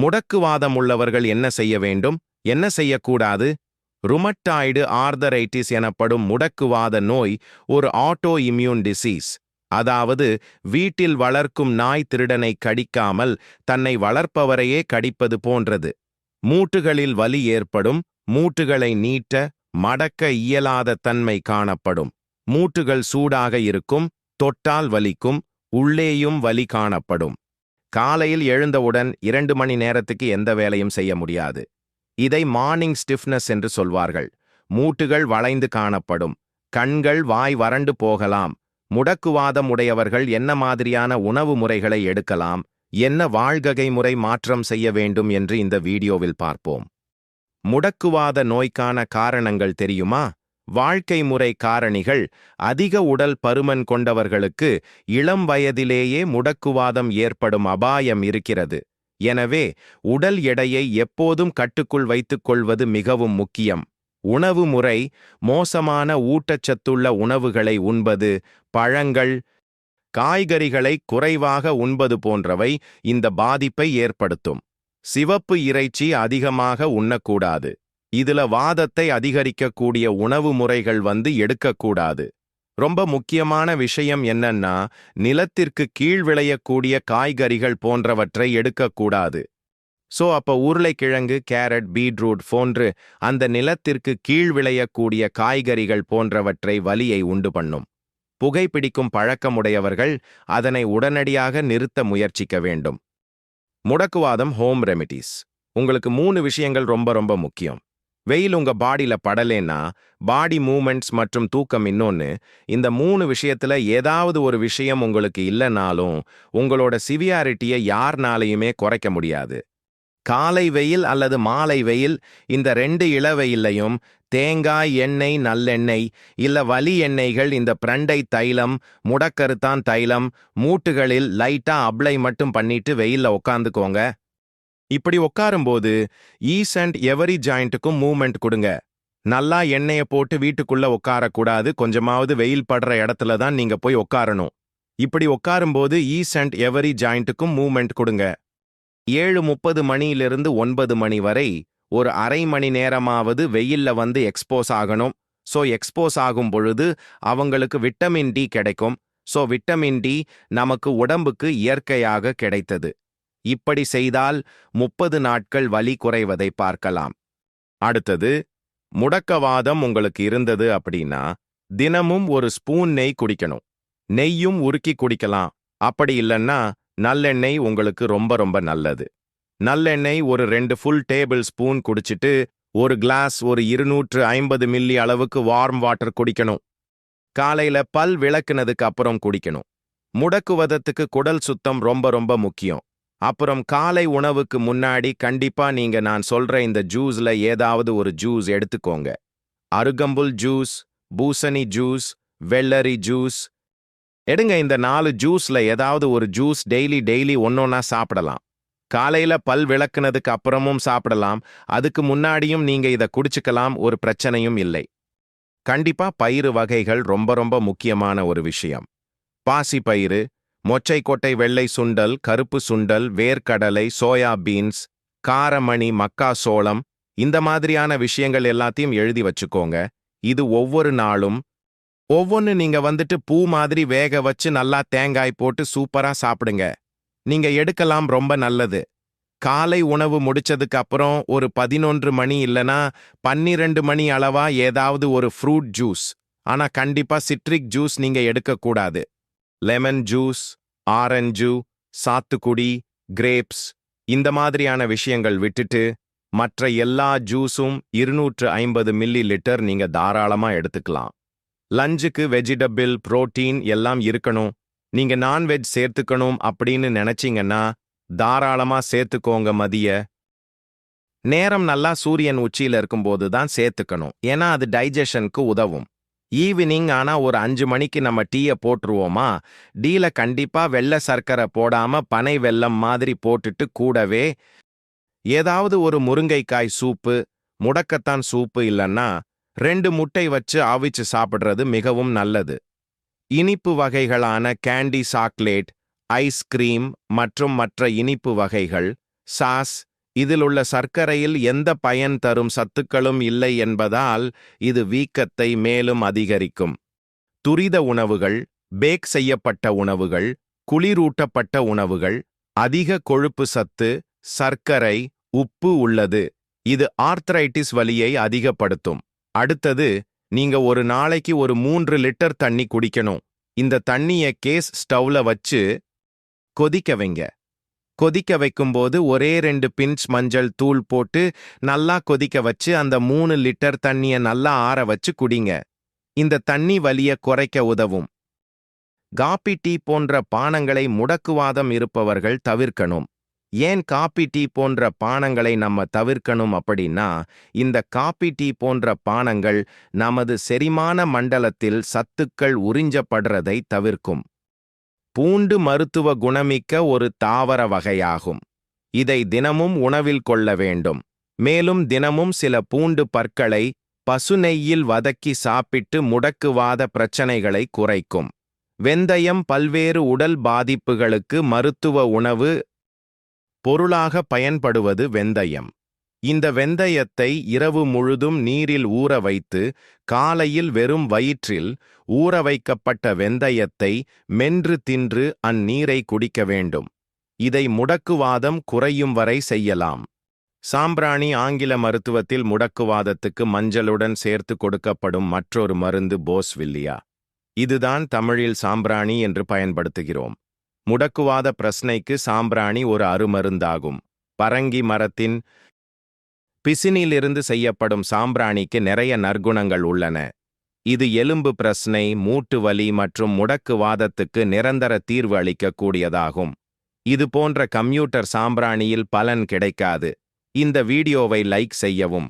முடக்குவாதம் உள்ளவர்கள் என்ன செய்ய வேண்டும்? என்ன செய்யக்கூடாது? ருமட்டாய்டு ஆர்தரைட்டிஸ் எனப்படும் முடக்குவாத நோய் ஒரு ஆட்டோ இம்யூன் டிசீஸ் அதாவது வீட்டில் வளர்க்கும் நாய் திருடனை கடிக்காமல் தன்னை வளர்ப்பவரையே கடிப்பது போன்றது. மூட்டுகளில் வலி ஏற்படும் மூட்டுகளை நீட்ட மடக்க இயலாத தன்மை காணப்படும். மூட்டுகள் சூடாக இருக்கும் தொட்டால் வலிக்கும் உள்ளேயும் வலி காணப்படும். காலையில் எழுந்தவுடன் இரண்டு மணி நேரத்துக்கு எந்த வேலையும் செய்ய முடியாது. இதை மார்னிங் ஸ்டிஃப்னஸ் என்று சொல்வார்கள். மூட்டுகள் வளைந்து காணப்படும். கண்கள் வாய் வறண்டு போகலாம். முடக்குவாதம் உடையவர்கள் என்ன மாதிரியான உணவு முறைகளை எடுக்கலாம்? என்ன வாழ்கை முறை மாற்றம் செய்ய வேண்டும் என்று இந்த வீடியோவில் பார்ப்போம். முடக்குவாத நோய்க்கான காரணங்கள் தெரியுமா? வாழ்க்கை முறை காரணிகள் அதிக உடல் பருமன் கொண்டவர்களுக்கு இளம் வயதிலேயே முடக்குவாதம் ஏற்படும் அபாயம் இருக்கிறது. எனவே உடல் எடையை எப்போதும் கட்டுக்குள் வைத்துக் கொள்வது மிகவும் முக்கியம். உணவு முறை மோசமான ஊட்டச்சத்துள்ள உணவுகளை உண்பது பழங்கள் காய்கறிகளை குறைவாக உண்பது போன்றவை இந்த பாதிப்பை ஏற்படுத்தும். சிவப்பு இறைச்சி அதிகமாக உண்ணக்கூடாது. இதுல வாதத்தை அதிகரிக்கக்கூடிய உணவு முறைகள் வந்து எடுக்கக்கூடாது. ரொம்ப முக்கியமான விஷயம் என்னன்னா நிலத்திற்கு கீழ் விளையக்கூடிய காய்கறிகள் போன்றவற்றை எடுக்கக்கூடாது. சோ அப்ப உருளைக்கிழங்கு கேரட் பீட்ரூட் போன்று அந்த நிலத்திற்கு கீழ் விளையக்கூடிய காய்கறிகள் போன்றவற்றை வலியை உண்டு பண்ணும். புகைப்பிடிக்கும் பழக்கமுடையவர்கள் அதனை உடனடியாக நிறுத்த முயற்சிக்க வேண்டும். முடக்குவாதம் ஹோம் ரெமிடிஸ். உங்களுக்கு மூணு விஷயங்கள் ரொம்ப ரொம்ப முக்கியம். வெயில் உங்க பாடியில படலேன்னா பாடி மூமெண்ட்ஸ் மற்றும் தூக்கம் இன்னொன்னு இந்த மூணு விஷயத்துல ஏதாவது ஒரு விஷயம் உங்களுக்கு இல்லைனாலும் உங்களோட சிவியாரிட்டியை யார்னாலையுமே குறைக்க முடியாது. காலை வெயில் அல்லது மாலை வெயில் இந்த ரெண்டு இளவெயில்லையும் தேங்காய் எண்ணெய் நல்லெண்ணெய் இல்ல வலி எண்ணெய்கள் இந்த பிரண்டை தைலம் முடக்கருத்தான் தைலம் மூட்டுகளில் லைட்டா அப்ளை மட்டும் பண்ணிட்டு வெயில்ல உக்காந்துக்கோங்க. இப்படி உட்காரும்போது ஈஸ் அண்ட் எவரி ஜாயிண்ட்டுக்கும் மூவ்மெண்ட் கொடுங்க. நல்லா எண்ணெயை போட்டு வீட்டுக்குள்ள உட்காரக்கூடாது. கொஞ்சமாவது வெயில் படுற இடத்துல தான் நீங்க போய் உட்காரணும். இப்படி உட்காரும்போது ஈஸ் அண்ட் எவரி ஜாயிண்ட்டுக்கும் மூவ்மெண்ட் கொடுங்க. ஏழு முப்பது மணியிலிருந்து ஒன்பது மணி வரை ஒரு அரை மணி நேரமாவது வெயில்ல வந்து எக்ஸ்போஸ் ஆகணும். சோ எக்ஸ்போஸ் ஆகும் பொழுது அவங்களுக்கு விட்டமின் டி கிடைக்கும். சோ விட்டமின் டி நமக்கு உடம்புக்கு இயற்கையாக கிடைத்தது. இப்படி செய்தால் முப்பது நாட்கள் வலி குறைவதை பார்க்கலாம். அடுத்தது முடக்கவாதம் உங்களுக்கு இருந்தது அப்படின்னா தினமும் ஒரு ஸ்பூன் நெய் குடிக்கணும். நெய்யும் உருக்கி குடிக்கலாம். அப்படி இல்லைன்னா நல்லெண்ணெய் உங்களுக்கு ரொம்ப ரொம்ப நல்லது. நல்லெண்ணெய் ஒரு ரெண்டு ஃபுல் டேபிள் ஸ்பூன் குடிச்சிட்டு ஒரு கிளாஸ் ஒரு இருநூற்று ஐம்பது மில்லி அளவுக்கு வார்ம் வாட்டர் குடிக்கணும். காலையில பல் விளக்குனதுக்கு அப்புறம் குடிக்கணும். முடக்குவதத்துக்கு குடல் சுத்தம் ரொம்ப ரொம்ப முக்கியம். அப்புறம் காலை உணவுக்கு முன்னாடி கண்டிப்பா நீங்க நான் சொல்ற இந்த ஜூஸ்ல ஏதாவது ஒரு ஜூஸ் எடுத்துக்கோங்க. அருகம்புல் ஜூஸ் பூசணி ஜூஸ் வெள்ளரி ஜூஸ். எடுங்க இந்த நாலு ஜூஸ்ல ஏதாவது ஒரு ஜூஸ் டெய்லி டெய்லி ஒன்னொன்னா சாப்பிடலாம். காலையில பல் விளக்குனதுக்கு அப்புறமும் சாப்பிடலாம். அதுக்கு முன்னாடியும் நீங்க இத குடிச்சுக்கலாம் ஒரு பிரச்சனையும் இல்லை. கண்டிப்பா பயிறு வகைகள் ரொம்ப ரொம்ப முக்கியமான ஒரு விஷயம். பாசி பயிறு மொச்சைக்கொட்டை வெள்ளை சுண்டல் கருப்பு சுண்டல் வேர்க்கடலை சோயா பீன்ஸ் காரமணி மக்கா சோளம் இந்த மாதிரியான விஷயங்கள் எல்லாத்தையும் எழுதி வச்சுக்கோங்க. இது ஒவ்வொரு நாளும். ஒவ்வொன்னு நீங்க வந்துட்டு பூ மாதிரி வேக வச்சு நல்லா தேங்காய் போட்டு சூப்பரா சாப்பிடுங்க. நீங்க எடுக்கலாம் ரொம்ப நல்லது. காலை உணவு முடிச்சதுக்கு அப்புறம் ஒரு பதினொன்று மணி இல்லனா பன்னிரண்டு மணி அளவா ஏதாவது ஒரு ஃப்ரூட் ஜூஸ். ஆனா கண்டிப்பா சிட்ரிக் ஜூஸ் நீங்க எடுக்கக்கூடாது. லெமன் ஜூஸ் ஆரஞ்சு சாத்துக்குடி கிரேப்ஸ் இந்த மாதிரியான விஷயங்கள் விட்டுட்டு மற்ற எல்லா ஜூஸும் இருநூற்று ஐம்பது மில்லி லிட்டர் நீங்க தாராளமா எடுத்துக்கலாம். லஞ்சுக்கு வெஜிடபிள் புரோட்டீன் எல்லாம் இருக்கணும். நீங்க நான்வெஜ் சேர்த்துக்கணும் அப்படின்னு நினைச்சீங்கன்னா தாராளமா சேர்த்துக்கோங்க மதிய. நேரம் நல்லா சூரியன் உச்சியில இருக்கும்போது தான் சேர்த்துக்கணும். ஏன்னா அது டைஜஷனுக்கு உதவும். ஈவினிங் ஆனா ஒரு அஞ்சு மணிக்கு நம்ம டீய போட்டுருவோமா? டீல கண்டிப்பா வெள்ளை சர்க்கரை போடாம பனை வெல்லம் மாதிரி போட்டுட்டு கூடவே ஏதாவது ஒரு முருங்கைக்காய் சூப்பு முடக்கத்தான் சூப்பு இல்லைன்னா ரெண்டு முட்டை வச்சு ஆவிச்சு சாப்பிடுறது மிகவும் நல்லது. இனிப்பு வகைகளான கேண்டி சாக்லேட் ஐஸ்கிரீம் மற்றும் மற்ற இனிப்பு வகைகள் சாஸ் இதில் உள்ள சர்க்கரையில் எந்த பயன் தரும் சத்துக்களும் இல்லை என்பதால் இது வீக்கத்தை மேலும் அதிகரிக்கும். துரித உணவுகள் பேக் செய்யப்பட்ட உணவுகள் குளிரூட்டப்பட்ட உணவுகள் அதிக கொழுப்பு சத்து சர்க்கரை உப்பு உள்ளது. இது ஆர்த்ரைட்டிஸ் வலியை அதிகப்படுத்தும். அடுத்தது நீங்க ஒரு நாளைக்கு ஒரு மூன்று லிட்டர் தண்ணி குடிக்கணும். இந்த தண்ணிய கேஸ் ஸ்டவ்ல வச்சு கொதிக்க வைங்க. கொதிக்க வைக்கும்போது ஒரே ரெண்டு பிஞ்ச் மஞ்சள் தூள் போட்டு நல்லா கொதிக்க வச்சு அந்த மூணு லிட்டர் தண்ணிய நல்லா ஆற வச்சு குடிங்க. இந்த தண்ணி வலிய குறைக்க உதவும். காப்பி டீ போன்ற பானங்களை முடக்குவாதம் இருப்பவர்கள் தவிர்க்கணும். ஏன் காப்பி டீ போன்ற பானங்களை நம்ம தவிர்க்கணும் அப்படின்னா இந்த காப்பி டீ போன்ற பானங்கள் நமது செரிமான மண்டலத்தில் சத்துக்கள் உறிஞ்சப்படுறதை தவிர்க்கும். பூண்டு மருத்துவ குணமிக்க ஒரு தாவர வகையாகும். இதை தினமும் உணவில் கொள்ள வேண்டும். மேலும் தினமும் சில பூண்டு பற்களை பசுநெய்யில் வதக்கி சாப்பிட்டு முடக்குவாத பிரச்சனைகளை குறைக்கும். வெந்தயம் பல்வேறு உடல் பாதிப்புகளுக்கு மருத்துவ உணவு பொருளாக பயன்படுவது வெந்தயம். இந்த வெந்தயத்தை இரவு முழுதும் நீரில் ஊற வைத்து காலையில் வெறும் வயிற்றில் ஊற வைக்கப்பட்ட வெந்தயத்தை மென்று தின்று அந்நீரை குடிக்க வேண்டும். இதை முடக்குவாதம் குறையும் வரை செய்யலாம். சாம்பிராணி ஆங்கில மருத்துவத்தில் முடக்குவாதத்துக்கு மஞ்சளுடன் சேர்த்து கொடுக்கப்படும் மற்றொரு மருந்து போஸ்வில்லியா. இதுதான் தமிழில் சாம்பிராணி என்று பயன்படுத்துகிறோம். முடக்குவாத பிரஸ்னைக்கு சாம்பிராணி ஒரு அருமருந்தாகும். பரங்கி மரத்தின் பிசினிலிருந்து செய்யப்படும் சாம்பிராணிக்கு நிறைய நற்குணங்கள் உள்ளன. இது எலும்பு பிரஸ்னை மூட்டு வலி மற்றும் முடக்கு வாதத்துக்கு நிரந்தர தீர்வு அளிக்கக்கூடியதாகும். இது போன்ற கம்ப்யூட்டர் சாம்பிராணியில் பலன் கிடைக்காது. இந்த வீடியோவை லைக் செய்யவும்.